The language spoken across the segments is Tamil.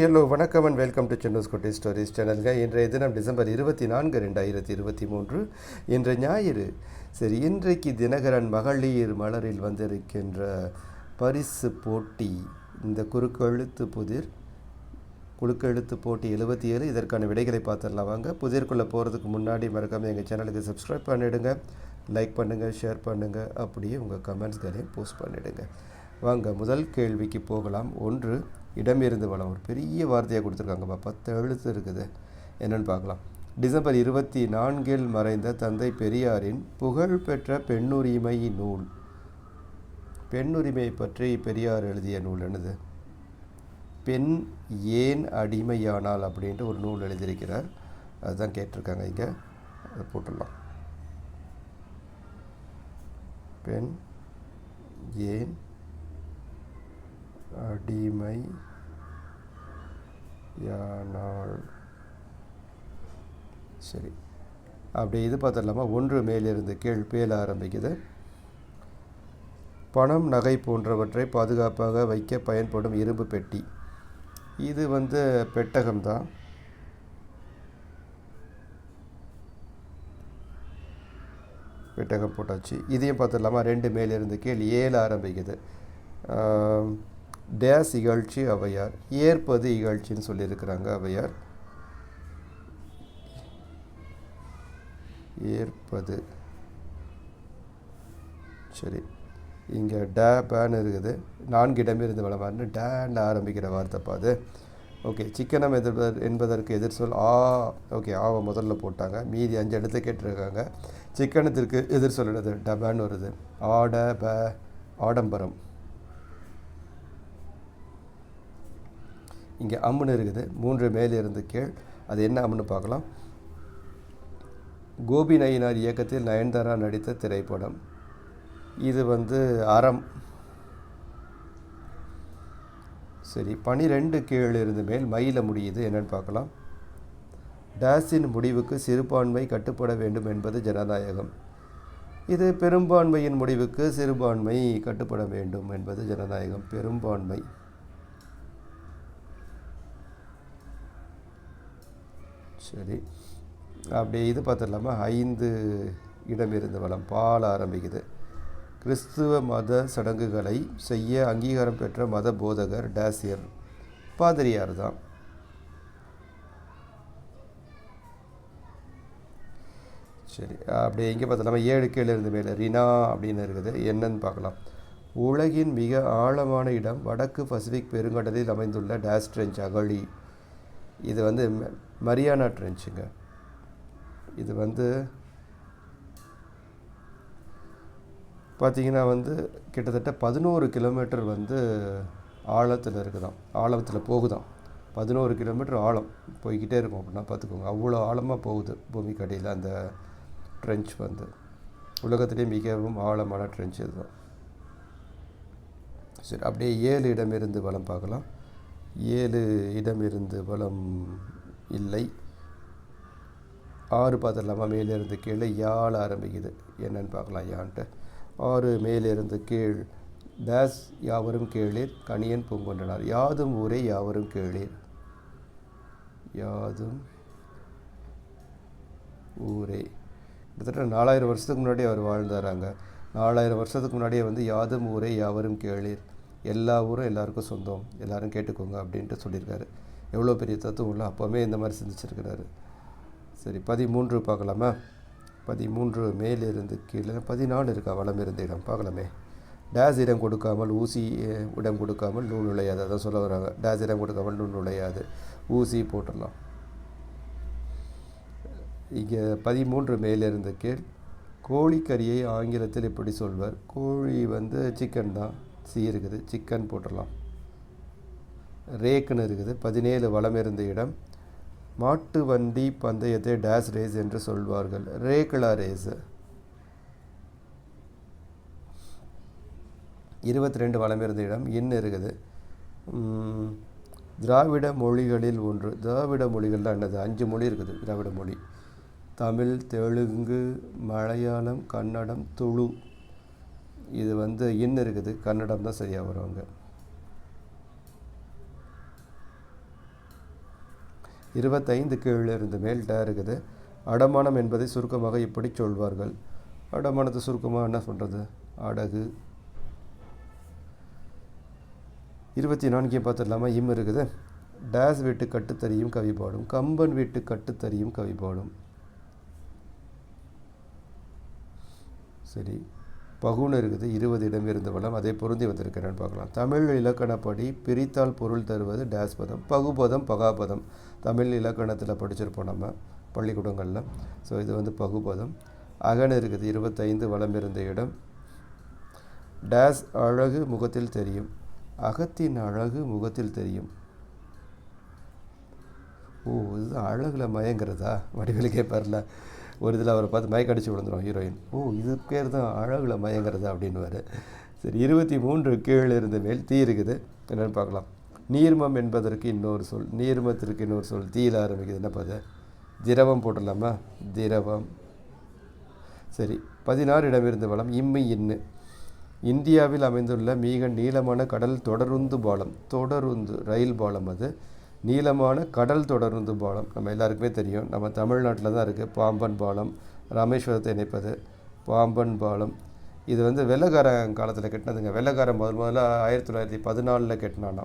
ஹலோ வணக்கம் அண்ட் வெல்கம் டு சென்னூஸ் குட்டி ஸ்டோரிஸ் சேனல்க இன்றைய தினம் டிசம்பர் இருபத்தி நான்கு ரெண்டாயிரத்தி இருபத்தி மூன்று இன்று ஞாயிறு. சரி இன்றைக்கு தினகரன் மகளிர் மலரில் வந்திருக்கின்ற பரிசு போட்டி இந்த குறுக்கெழுத்து புதிர் குழுக்கெழுத்து போட்டி எழுபத்தி ஏழு இதற்கான விடைகளை பார்த்துடலாம். வாங்க புதிர்க்குள்ளே போகிறதுக்கு முன்னாடி மறக்காமல் எங்கள் சேனலுக்கு சப்ஸ்கிரைப் பண்ணிவிடுங்க லைக் பண்ணுங்கள் ஷேர் பண்ணுங்கள் அப்படியே உங்கள் கமெண்ட்ஸ்களையும் போஸ்ட் பண்ணிவிடுங்க வாங்க முதல் கேள்விக்கு போகலாம். ஒன்று இடமிருந்து வளம். ஒரு பெரிய வார்த்தையாக கொடுத்துருக்காங்கப்பா பத்து எழுத்து இருக்குது. என்னென்னு பார்க்கலாம். டிசம்பர் இருபத்தி நான்கில் மறைந்த தந்தை பெரியாரின் புகழ்பெற்ற பெண்ணுரிமை நூல். பெண்ணுரிமை பற்றி பெரியார் எழுதிய நூல் என்னது? பெண் ஏன் அடிமையானால் அப்படின்ட்டு ஒரு நூல் எழுதியிருக்கிறார். அதுதான் கேட்டிருக்காங்க இங்கே. அதை போட்டுடலாம். பெண் ஏன் அடிமை யானால் சரி. அப்படி இது பார்த்துடலாமா? ஒன்று மேலிருந்து கீழ் பேல ஆரம்பிக்குது. பணம் நகை போன்றவற்றை பாதுகாப்பாக வைக்க பயன்படும் இரும்பு பெட்டி. இது வந்து பெட்டகம்தான். பெட்டகம் போட்டாச்சு. இதையும் பார்த்துடலாமா? ரெண்டு மேலிருந்து கீழ் ஏழு ஆரம்பிக்குது. டேஸ் இகழ்ச்சி அவையார் ஏற்பது இகழ்ச்சின்னு சொல்லியிருக்கிறாங்க அவையார். ஏற்பது. சரி. இங்கே டே பேன் இருக்குது. நான்கு இடமிருந்து வளமான்னு டேன்னு ஆரம்பிக்கிற வார்த்தைப்பா அது. ஓகே. சிக்கனம் எதிர்ப்பதற்கு என்பதற்கு எதிர் சொல் ஆ. ஓகே. ஆவை முதல்ல போட்டாங்க. மீதி அஞ்சு இடத்த கேட்டிருக்காங்க. சிக்கனத்திற்கு எதிர் சொல் என்னது? டபேன்னு வருது. ஆட ப ஆடம்பரம். இங்கே அம்முன்னு இருக்குது. மூன்று மேலே இருந்து கீழ். அது என்ன அம்முன்னு பார்க்கலாம். கோபி நயினார் இயக்கத்தில் நயன்தாரா நடித்த திரைப்படம். இது வந்து அறம். சரி பனிரெண்டு கீழ் இருந்து மேல் மயில முடியுது என்னன்னு பார்க்கலாம். டேஸின் முடிவுக்கு சிறுபான்மை கட்டுப்பட வேண்டும் என்பது ஜனநாயகம். இது பெரும்பான்மையின் முடிவுக்கு சிறுபான்மை கட்டுப்பட வேண்டும் என்பது ஜனநாயகம். பெரும்பான்மை. சரி. அப்படியே இது பார்த்துடலாமா? ஐந்து இடம் இருந்த வளம் பால் ஆரம்பிக்குது. கிறிஸ்துவ மத சடங்குகளை செய்ய அங்கீகாரம் பெற்ற மத போதகர் டேசியர். பாதிரியார் தான். சரி அப்படியே எங்கே பார்த்தலாமா ஏழு கீழே இருந்து மேலே. ரினா அப்படின்னு இருக்குது. என்னன்னு பார்க்கலாம். உலகின் மிக ஆழமான இடம் வடக்கு பசிபிக் பெருங்கடலில் அமைந்துள்ள டேஸ் ட்ரெஞ்ச் அகழி. இது வந்து மரியானா ட்ரெஞ்சுங்க. இது வந்து பார்த்தீங்கன்னா வந்து கிட்டத்தட்ட பதினோரு கிலோமீட்டர் வந்து ஆழத்தில் இருக்குதான் ஆழத்தில் போகுதான் பதினோரு கிலோமீட்டர் ஆழம் போய்கிட்டே இருக்கும் அப்படின்னா பார்த்துக்கோங்க. அவ்வளோ ஆழமாக போகுது பூமிக்கு அடியில் அந்த ட்ரெஞ்ச் வந்து. உலகத்திலே மிகவும் ஆழமான ட்ரெஞ்ச் இதுதான் சரி அப்படியே ஏழு இடமிருந்து வளம் பார்க்கலாம். ஏழு இடமிருந்து வலம் இல்லை. ஆறு பார்த்துடலாமா? மேலிருந்து கீழே யாழ் ஆரம்பிக்குது. என்னன்னு பார்க்கலாம் யான்ட்டு ஆறு மேலிருந்து கீழ். டேஸ் யாவரும் கேளீர் கணியன் பூங்கொண்டனார். யாதும் ஊரே யாவரும் கேளீர் யாதும் ஊரே. கிட்டத்தட்ட நாலாயிரம் வருஷத்துக்கு முன்னாடி அவர் வாழ்ந்தாராங்க. நாலாயிரம் வருஷத்துக்கு முன்னாடியே வந்து யாதும் ஊரே யாவரும் கேளீர் எல்லா ஊரும் எல்லாருக்கும் சொந்தம். எல்லாரும் கேட்டுக்கோங்க அப்படின்ட்டு சொல்லியிருக்காரு. எவ்வளோ பெரிய தத்துவம் இல்லை அப்போவுமே இந்த மாதிரி சிந்திச்சிருக்கிறாரு. சரி பதிமூன்று பார்க்கலாமா? பதிமூன்று மேலிருந்து கீழே பதினாலு இருக்கா? வளம் இருந்த இடம். பார்க்கலாமே. டேஸ் இடம் கொடுக்காமல் ஊசி இடம் கொடுக்காமல் நூல் நுழையாது. அதான் சொல்ல வராங்க. டேஸ் இடம் கொடுக்காமல் நூல் நுழையாது. ஊசி போட்டுடலாம். இங்கே பதிமூன்று மேலிருந்து கீழ் கோழிக்கறியை ஆங்கிலத்தில் இப்படி சொல்வர்? கோழி வந்து சிக்கன் தான். சி இருக்குது சிக்கன் போட்டுடலாம். ரேக்குன்னு இருக்குது பதினேழு வளம் இருந்த இடம். மாட்டு வண்டி பந்தயத்தை டேஸ் ரேஸ் என்று சொல்வார்கள். ரேக்லா ரேஸ். இருபத்தி ரெண்டு வளம் இருந்த இடம் இன்னும் இருக்குது. உம், திராவிட மொழிகளில் ஒன்று. திராவிட மொழிகள்லாம் என்னது? அஞ்சு மொழி இருக்குது திராவிட மொழி. தமிழ் தெலுங்கு மலையாளம் கன்னடம் துளு. இது வந்து இன் இருக்குது கன்னடம் தான் சரியாக வருவாங்க இருபத்தைந்து கீழே இருந்து மேல் டே இருக்குது. அடமானம் என்பதை சுருக்கமாக இப்படி சொல்வார்கள். அடமானத்தை சுருக்கமாக என்ன சொல்கிறது அடகு. இருபத்தி நான்கையும் பார்த்துடலாமா? இம் இருக்குது. டேஸ் வீட்டு கட்டுத்தறியும் கவி பாடும் கம்பன் வீட்டு கட்டுத்தறியும் கவி பாடும் சரி. பகுன்னு இருக்குது இருபது இடம் இருந்த வளம் அதை பொருந்தி வந்திருக்கிறேன்னு பார்க்கலாம். தமிழ் இலக்கணப்படி பிரித்தால் பொருள் தருவது டேஸ் பதம் பகுபதம் பகாபதம் தமிழ் இலக்கணத்தில் படிச்சிருப்போம் நம்ம பள்ளிக்கூடங்களில். ஸோ இது வந்து பகுபதம் அகன் இருக்குது இருபத்தைந்து வளம் இருந்த இடம். டேஸ் அழகு முகத்தில் தெரியும். அகத்தின் அழகு முகத்தில் தெரியும். ஓ இது அழகில் மயங்கிறதா? வடிவில் கேட்பார்ல ஒரு இதில் அவரை பார்த்து மயக்கடிச்சு விழுந்துரும் ஹீரோயின் ஓ இது பேர் தான் அழகில் மயங்கிறது அப்படின்னுவார். சரி இருபத்தி மூன்று கீழே இருந்த மேல் தீ இருக்குது. என்னென்னு பார்க்கலாம். நீர்மம் என்பதற்கு இன்னொரு சொல் நீர்மத்திற்கு இன்னொரு சொல் தீயில் ஆரம்பிக்குது. என்ன பார்த்து திரவம் போட்டுடலாமா? திரவம். சரி பதினாறு இடம் இருந்த வளம் இம்மை இன்னு. இந்தியாவில் அமைந்துள்ள மிக நீளமான கடல் தொடருந்து பாலம் தொடருந்து ரயில் பாலம் அது. நீளமான கடல் தொடருந்து பாலம். நம்ம எல்லாருக்குமே தெரியும். நம்ம தமிழ்நாட்டில் தான் இருக்குது பாம்பன் பாலம் ராமேஸ்வரத்தை இணைப்பது பாம்பன் பாலம். இது வந்து வெள்ளக்காரன் காலத்தில் கட்டினதுங்க. வெள்ளக்காரன் முதல் முதல்ல ஆயிரத்தி தொள்ளாயிரத்தி பதினாலில் கட்டினானா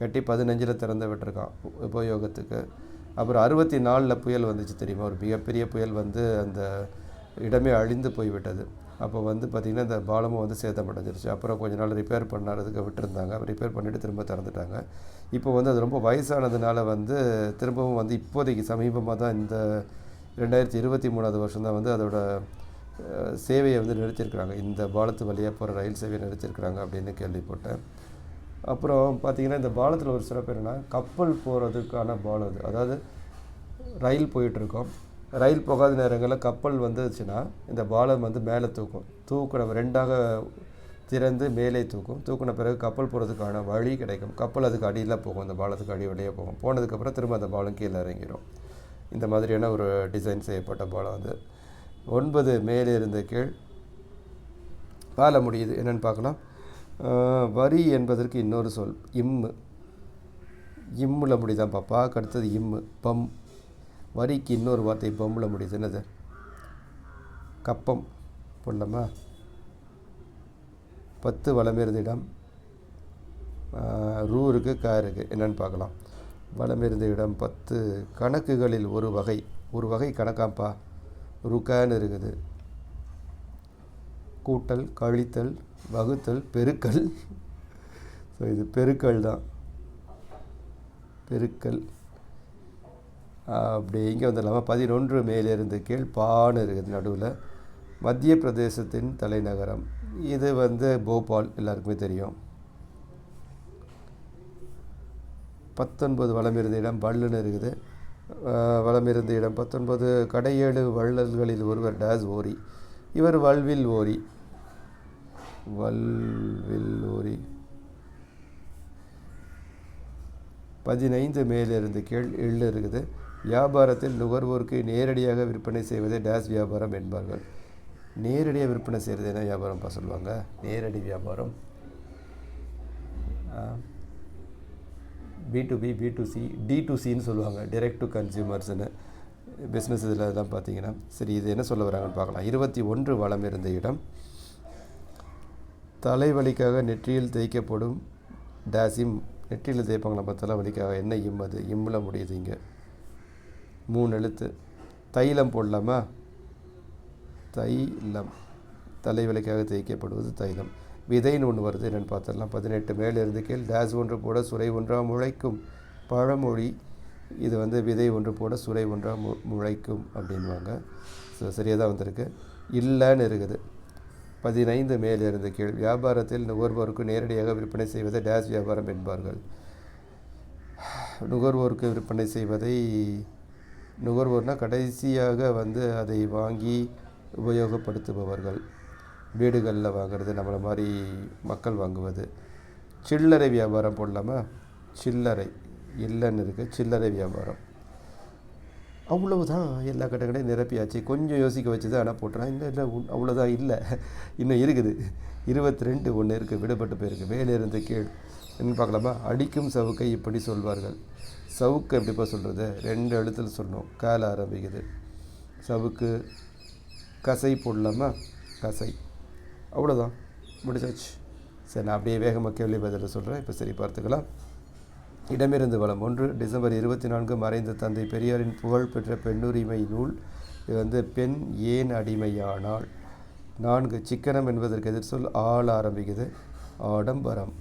கட்டி பதினஞ்சில் திறந்து விட்டுருக்கான் உபயோகத்துக்கு. அப்புறம் அறுபத்தி நாலில் புயல் வந்துச்சு தெரியுமா? ஒரு மிகப்பெரிய புயல் வந்து அந்த இடமே அழிந்து போய்விட்டது. அப்போ வந்து பார்த்திங்கன்னா இந்த பாலமும் வந்து சேதமடைஞ்சிருச்சு. அப்புறம் கொஞ்ச நாள் ரிப்பேர் பண்ணாததுக்கு விட்டுருந்தாங்க. ரிப்பேர் பண்ணிவிட்டு திரும்ப திறந்துட்டாங்க. இப்போ வந்து அது ரொம்ப வயசானதுனால வந்து திரும்பவும் வந்து இப்போதைக்கு சமீபமாக தான் இந்த ரெண்டாயிரத்தி இருபத்தி மூணாவது வருஷம் தான் வந்து அதோட சேவையை வந்து நிறுத்தியிருக்கிறாங்க. இந்த பாலத்து வழியாக போகிற ரயில் சேவையை நிறுத்தியிருக்கிறாங்க அப்படின்னு கேள்விப்பட்டேன். அப்புறம் பார்த்திங்கன்னா இந்த பாலத்தில் ஒரு சிறப்பு என்னென்னா கப்பல் போகிறதுக்கான பாலம் அது. அதாவது ரயில் போயிட்டுருக்கோம் ரயில் போகாத நேரங்களில் கப்பல் வந்துச்சுன்னா இந்த பாலம் வந்து மேலே தூக்கும். தூக்கின ரெண்டாக திறந்து மேலே தூக்கும். தூக்கின பிறகு கப்பல் போகிறதுக்கான வழி கிடைக்கும். கப்பல் அதுக்கு அடியில் போகும். அந்த பாலத்துக்கு அடி வழியாக போகும். போனதுக்கப்புறம் திரும்ப அந்த பாலம் கீழே இறங்கிடும் இந்த மாதிரியான ஒரு டிசைன் செய்யப்பட்ட பாலம் அது. ஒன்பது மேலே இருந்த கீழ் பால முடியுது. என்னென்னு பார்க்கலாம். வரி என்பதற்கு இன்னொரு சொல். இம்மு. இம்முல முடிதான் பாப்பா. அடுத்தது இம்மு. பம். வரிக்கு இன்னொரு வார்த்தை பொம்பள முடியுது. என்னது? கப்பம் போடலாமா பத்து வளமிருந்த இடம் ரூ இருக்கு கா இருக்குது என்னென்னு பார்க்கலாம். வளமிருந்த இடம் பத்து கணக்குகளில் ஒரு வகை. ஒரு வகை கணக்காம்ப்பா ருக்கான்னு இருக்குது. கூட்டல் கழித்தல் வகுத்தல் பெருக்கல். ஸோ இது பெருக்கல் தான். பெருக்கல். அப்படி இங்கே வந்துடலாமா பதினொன்று மேலிருந்து கீழ் பான்னு இருக்குது நடுவில். மத்திய பிரதேசத்தின் தலைநகரம். இது வந்து போபால் எல்லாருக்குமே தெரியும். பத்தொன்பது வளமிருந்த இடம் பல்லுன்னு இருக்குது. ஆஹ் வளமிருந்த இடம் பத்தொன்பது கடையேழு வள்ளல்களில் ஒருவர் டேஸ் ஓரி. இவர் வல்வில் ஓரி. வல்வில் ஓரி. பதினைந்து மேலிருந்து கீழ் எள்ளு இருக்குது. வியாபாரத்தில் நுகர்வோருக்கு நேரடியாக விற்பனை செய்வதை டேஸ் வியாபாரம் என்பார்கள். நேரடியாக விற்பனை செய்கிறது என்ன வியாபாரம்ப்பா சொல்லுவாங்க? நேரடி வியாபாரம். B to B B to C D to சின்னு சொல்லுவாங்க. டிரெக்ட் டு கன்சியூமர்ஸ்னு பிஸ்னஸ் இதில் இதெல்லாம் பார்த்தீங்கன்னா. சரி இது என்ன சொல்ல வராங்கன்னு பார்க்கலாம். இருபத்தி ஒன்று வளம் இருந்த இடம். தலைவலிக்காக நெற்றியில் தேய்க்கப்படும் டேசிம் நெற்றியில் தேய்ப்பாங்களா பார்த்தாலும் வலிக்காக என்ன இம் அது? இம்மில் முடியுது இங்கே. மூணு எழுத்து தைலம் போடலாமா? தைலம். தலைவலிக்காக தேய்க்கப்படுவது தைலம். விதைன்னு ஒன்று வருது என்னென்னு பார்த்துடலாம். பதினெட்டு மேலே இருந்து கீழ். டேஸ் ஒன்று போட சுரை ஒன்றாக முளைக்கும். பழமொழி இது வந்து விதை ஒன்று போட சுரை ஒன்றாக மு முளைக்கும் அப்படின்வாங்க ஸோ சரியாக தான் வந்திருக்கு. இல்லைன்னு இருக்குது. பதினைந்து மேலே இருந்து கீழ். வியாபாரத்தில் நுகர்வோருக்கு நேரடியாக விற்பனை செய்வதை டேஸ் வியாபாரம் என்பார்கள். நுகர்வோருக்கு விற்பனை செய்வதை நுகர்வோர்னால் கடைசியாக வந்து அதை வாங்கி உபயோகப்படுத்துபவர்கள். வீடுகளில் வாங்குறது நம்மளை மாதிரி மக்கள் வாங்குவது. சில்லறை வியாபாரம் போடலாமா? சில்லறை. இல்லைன்னு இருக்குது சில்லறை வியாபாரம். அவ்வளவுதான் எல்லா கட்டங்களையும் நிரப்பியாச்சு. கொஞ்சம் யோசிக்க வச்சு தான் ஆனால் போட்டுறேன் இல்லை இல்லை அவ்வளோதான் இல்லை. இன்னும் இருக்குது. இருபத்தி ரெண்டு ஒன்று இருக்குது விடுபட்டு போயிருக்கு. மேலே இருந்து கீழ். என்ன பார்க்கலாமா? அடிக்கும் சவுக்கை இப்படி சொல்வார்கள். சவுக்கு எப்படிப்பா சொல்கிறது ரெண்டு எழுத்தில் சொல்லணும். கால ஆரம்பிக்குது. சவுக்கு கசை போடலாமா? கசை. அவ்வளோதான் முடிச்சாச்சு சரி நான் அப்படியே வேகமாக கேள்வி பதில் சொல்கிறேன் இப்போ சரி பார்த்துக்கலாம். இடமிருந்து வளம். ஒன்று டிசம்பர் இருபத்தி நான்கு மறைந்த தந்தை பெரியாரின் புகழ்பெற்ற பெண்ணுரிமை நூல். இது வந்து பெண் ஏன் அடிமையானால் நான்கு சிக்கனம் என்பதற்கு எதிர் சொல் ஆள் ஆரம்பிக்குது. ஆடம்பரம்.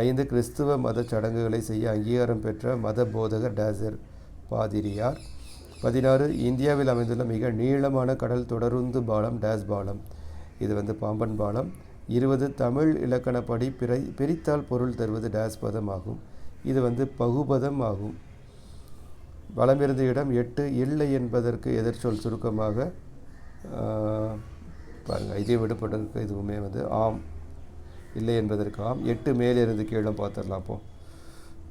ஐந்து கிறிஸ்துவ மத சடங்குகளை செய்ய அங்கீகாரம் பெற்ற மத போதகர் டேசர் பாதிரியார். பதினாறு இந்தியாவில் அமைந்துள்ள மிக நீளமான கடல் தொடருந்து பாலம் டேஸ் பாலம். இது வந்து பாம்பன் பாலம். இருபது தமிழ் இலக்கணப்படி பிறை பிரித்தால் பொருள் தருவது டேஸ் பதம் ஆகும் இது வந்து பகுபதம் ஆகும். வளமிருந்த இடம் எட்டு இல்லை என்பதற்கு எதிர்ச்சொல் சுருக்கமாக பாருங்கள் இதே விடுபட்டதற்கு இதுவுமே வந்து ஆம். இல்லை என்பதற்காம் எட்டு மேலிருந்து கீழும் பார்த்துடலாம் அப்போ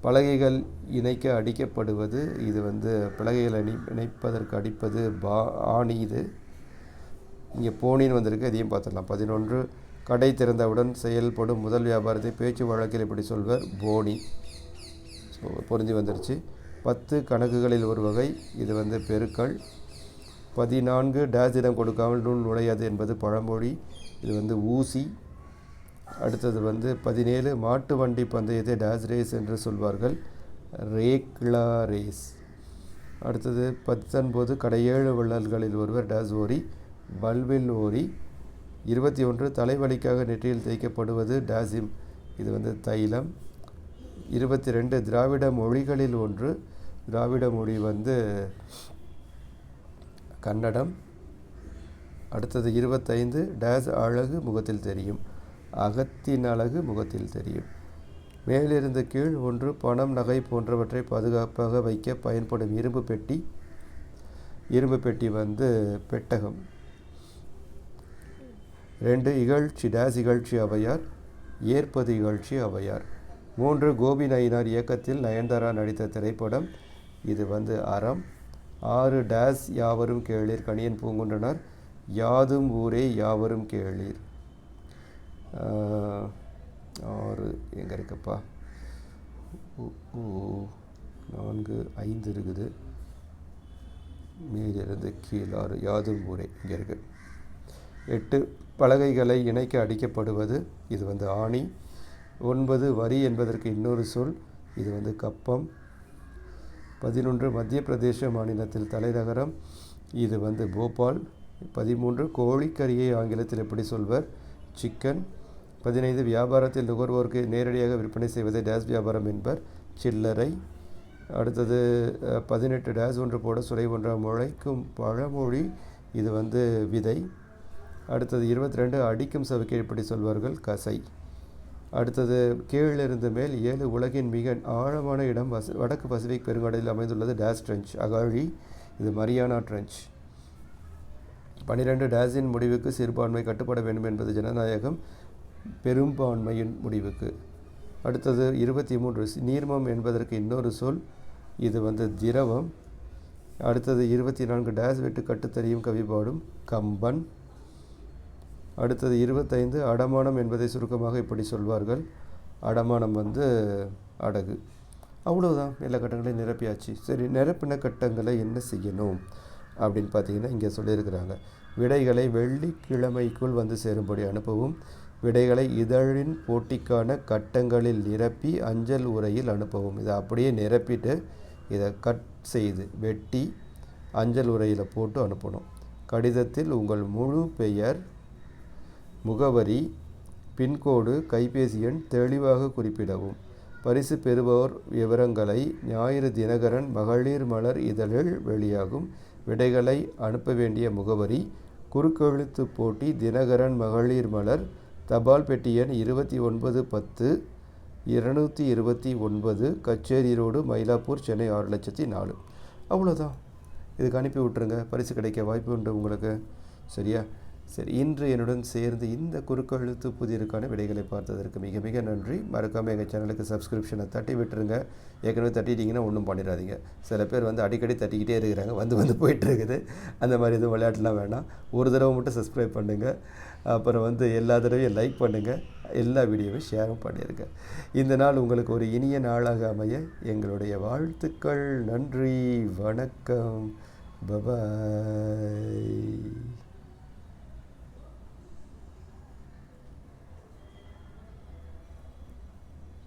பலகைகள் இணைக்க அடிக்கப்படுவது இது வந்து பலகைகள் அணி இணைப்பதற்கு அடிப்பது பா ஆணி இது. இங்கே போனின்னு வந்திருக்கு இதையும் பார்த்துடலாம். பதினொன்று கடை திறந்தவுடன் செயல்படும் முதல் வியாபாரத்தை பேச்சு வழக்கில் இப்படி சொல்வர்? போனி ஸோ பொருந்தி வந்துருச்சு. பத்து கணக்குகளில் ஒரு வகை இது வந்து பெருக்கள். பதினான்கு டேஸ் இடம் கொடுக்காமல் நூல் நுழையாது என்பது பழமொழி. இது வந்து ஊசி. அடுத்தது வந்து பதினேழு மாட்டு வண்டி பந்தயத்தை டேஸ் ரேஸ் என்று சொல்வார்கள். ரேக்லா ரேஸ். அடுத்தது பத்தொன்பது கடையேழு வள்ளல்களில் ஒருவர் டேஸ் ஓரி பல்வில் ஓரி இருபத்தி ஒன்று தலைவலிக்காக நெற்றியில் தேய்க்கப்படுவது டாசிம் இது வந்து தைலம். இருபத்தி ரெண்டு திராவிட மொழிகளில் ஒன்று. திராவிட மொழி வந்து கன்னடம். அடுத்தது இருபத்தைந்து டேஸ் அழகு முகத்தில் தெரியும். அகத்தின் அழகு முகத்தில் தெரியும். மேலிருந்து கீழ் ஒன்று பணம் நகை போன்றவற்றை பாதுகாப்பாக வைக்க பயன்படும் இரும்பு பெட்டி. இரும்பு பெட்டி வந்து பெட்டகம். ரெண்டு இகழ்ச்சி டேஸ் இகழ்ச்சி அவையார் ஏற்பது இகழ்ச்சி அவையார். மூன்று கோபி நயினார் இயக்கத்தில் நயன்தாரா நடித்த திரைப்படம். இது வந்து அறம். ஆறு டேஸ் யாவரும் கேளீர் கணியன் பூங்குன்றனர். யாதும் ஊரே யாவரும் கேளீர். ஆறு எங்கே இருக்குப்பா? ஓ நான்கு ஐந்து இருக்குது. மேலிருந்து கீழ் ஆறு யாதும் ஊரே இங்கே இருக்கு. எட்டு பலகைகளை இணைக்க அடிக்கப்படுவது இது வந்து ஆணி. ஒன்பது வரி என்பதற்கு இன்னொரு சொல் இது வந்து கப்பம். பதினொன்று மத்திய பிரதேச மாநிலத்தில் தலைநகரம் இது வந்து போபால். பதிமூன்று கோழிக்கறியை ஆங்கிலத்தில் எப்படி சொல்வர்? சிக்கன். பதினைந்து வியாபாரத்தில் நுகர்வோருக்கு நேரடியாக விற்பனை செய்வதை டேஸ் வியாபாரம் என்பர். சில்லறை. அடுத்தது பதினெட்டு டேஸ் ஒன்று போட சுரை ஒன்றா முளைக்கும் பழமொழி. இது வந்து விதை. அடுத்தது இருபத்தி ரெண்டு அடிக்கும் சவுக்கை எப்படி சொல்வார்கள் கசை. அடுத்தது கீழிருந்து மேல் ஏழு உலகின் மிக ஆழமான இடம் பசு வடக்கு பசிபிக் பெருங்கடலில் அமைந்துள்ளது டேஸ் ட்ரெஞ்ச் அகாழி. இது மரியானா ட்ரெஞ்ச் பன்னிரெண்டு டேஸின் முடிவுக்கு சிறுபான்மை கட்டுப்பட வேண்டும் என்பது ஜனநாயகம். பெரும்பான்மையின் முடிவுக்கு. அடுத்தது இருபத்தி மூன்று நீர்மம் என்பதற்கு இன்னொரு சொல். இது வந்து திரவம். அடுத்தது இருபத்தி நான்கு டேஸ் வெட்டு கட்டுத்தறியும் கவிபாடும் கம்பன். அடுத்தது இருபத்தைந்து அடமானம் என்பதை சுருக்கமாக இப்படி சொல்வார்கள். அடமானம் வந்து அடகு. அவ்வளோதான் எல்லா கட்டங்களையும் நிரப்பியாச்சு. சரி நிரப்பின கட்டங்களை என்ன செய்யணும் அப்படின்னு பார்த்தீங்கன்னா இங்கே சொல்லியிருக்கிறாங்க. விடைகளை வெள்ளிக்கிழமைக்குள் வந்து சேரும்படி அனுப்பவும் விடைகளை இதழின் போட்டிக்கான கட்டங்களில் நிரப்பி அஞ்சல் உரையில் அனுப்பவும். இதை அப்படியே நிரப்பிட்டு இதை கட் செய்து வெட்டி அஞ்சல் உரையில் போட்டு அனுப்பணும். கடிதத்தில் உங்கள் முழு பெயர் முகவரி பின்கோடு கைபேசி எண் தெளிவாக குறிப்பிடவும். பரிசு பெறுபவர் விவரங்களை ஞாயிறு தினகரன் மகளிர் மலர் இதழில் வெளியாகும். விடைகளை அனுப்ப வேண்டிய முகவரி குறுக்கெழுத்து போட்டி தினகரன் மகளிர் மலர் தபால் பெட்டி எண் இருபத்தி ஒன்பது பத்து இருநூற்றி இருபத்தி ஒன்பது கச்சேரி ரோடு மயிலாப்பூர் சென்னை ஆறு லட்சத்தி நாலு. அவ்வளோதான். இதுக்கு அனுப்பி விட்ருங்க பரிசு கிடைக்க வாய்ப்பு உண்டு உங்களுக்கு. சரியா? சரி இன்று என்னுடன் சேர்ந்து இந்த குறுக்கெழுத்து புதிருக்கான விடைகளை பார்த்ததற்கு மிக மிக நன்றி. மறக்காமல் எங்கள் சேனலுக்கு சப்ஸ்கிரிப்ஷனை தட்டி விட்டுருங்க. ஏற்கனவே தட்டிட்டீங்கன்னா ஒன்றும் பண்ணிடாதீங்க. சில பேர் வந்து அடிக்கடி தட்டிக்கிட்டே இருக்கிறாங்க. வந்து வந்து போயிட்டுருக்குது அந்த மாதிரி எதுவும் விளையாட்டுலாம் வேணாம். ஒரு தடவை மட்டும் சப்ஸ்கிரைப் பண்ணுங்கள் அப்புறம் வந்து எல்லா தடவையும் லைக் பண்ணுங்கள் எல்லா வீடியோவையும் ஷேரும் பண்ணிடுங்க. இந்த நாள் உங்களுக்கு ஒரு இனிய நாளாக அமைய எங்களுடைய வாழ்த்துக்கள். நன்றி. வணக்கம். பபாய்